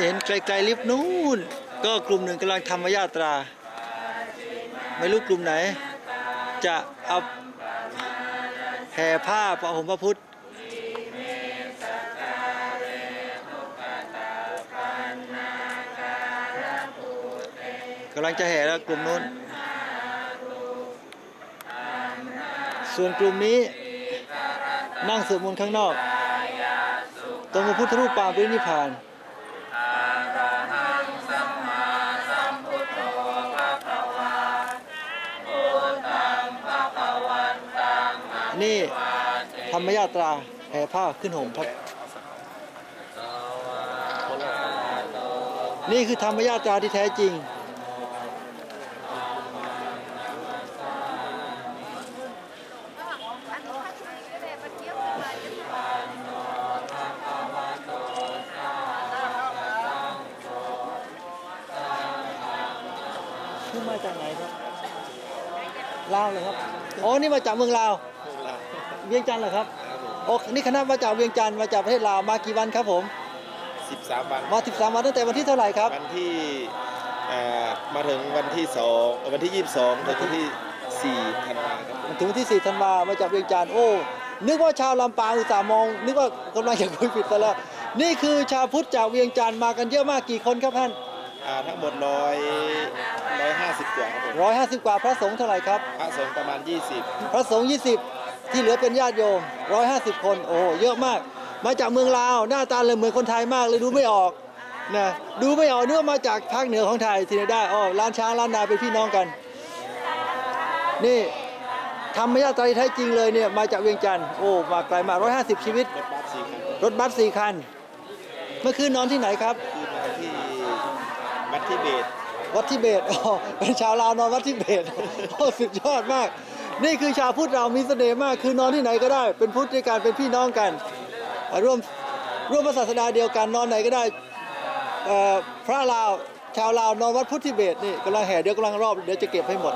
เห็นไกลๆลิฟต์นู้นก็กลุ่มหนึ่งกำลังทำมายาตรา ไม่รู้กลุ่มไหน จะเอาแห่ผ้าประหมพระพุทธกำลังจะแห่แล้วกลุ่มนู้น ส่วนกลุ่มนี้นั่งสวดมนต์ข้างนอก ตรงพระพุทธรูปปางปรินิพพาน นี่ธรรมยาตราแห่ผ้าขึ้นห่มครับนี่คือธรรมยาตราที่แท้จริงนี่มาจากไหนครับ ลาวเลยครับ อ๋อ นี่มาจากเมืองลาว เวียงจันทร์เหรอครับโอ้นี่คณะมาจากเวียงจันทร์มาจากประเทศลาวมากี่วันครับผม13วัน มา 13 วันตั้งแต่วันที่เท่าไหร่ครับ วันที่เอ่อมาถึงวันที่2เอ่อวันที่22ถึงวันที่4ธันวาครับผมถึงวันที่ 4 ธันวามาจากเวียงจันทร์โอ้ นึกว่าชาวลำปางอุตส่าห์มอง นึกว่ากำลังจะคุยผิดไปแล้ว นี่คือชาวพุทธจากเวียงจันทร์มากันเยอะมากกี่คนครับท่าน อ่าทั้งหมดร้อยร้อยห้าสิบกว่าครับผม150 กว่าพระสงฆ์เท่าไหร่ครับ พระสงฆ์ประมาณ20พระสงฆ์ 20 ที่เหลือเป็นญาติโยม 150 คน โอ้เยอะมาก มาจากเมืองลาว หน้าตาเลยเหมือนคนไทยมากเลยดูไม่ออกนะดูไม่ออกนึกว่ามาจากภาคเหนือของไทยที่ไหนได้อ๋อล้านช้างล้านนาเป็นพี่น้องกัน นี่ธรรมยาตราที่แท้จริงเลยเนี่ยมาจากเวียงจันทร์โอ้มาไกลมาก150 ชีวิตรถบัสสี่คันรถบัสสี่คัน เมื่อคืนนอนที่ไหนครับคือนอนที่วัดที่เบตวัดทิเบตอ๋อเป็นชาวลาวนอนวัดทิเบตโอ้สุดยอดมาก นี่คือชาวพุทธเรามีเสน่ห์มาก คือนอนที่ไหนก็ได้ เป็นพุทธด้วยกันเป็นพี่น้องกัน ร่วมร่วมศาสนาเดียวกันนอนไหนก็ได้พระลาวชาวลาวนอนวัดพุทธิเบศนี่กำลังแห่เดี๋ยวกำลังรอบเดี๋ยวจะเก็บให้หมด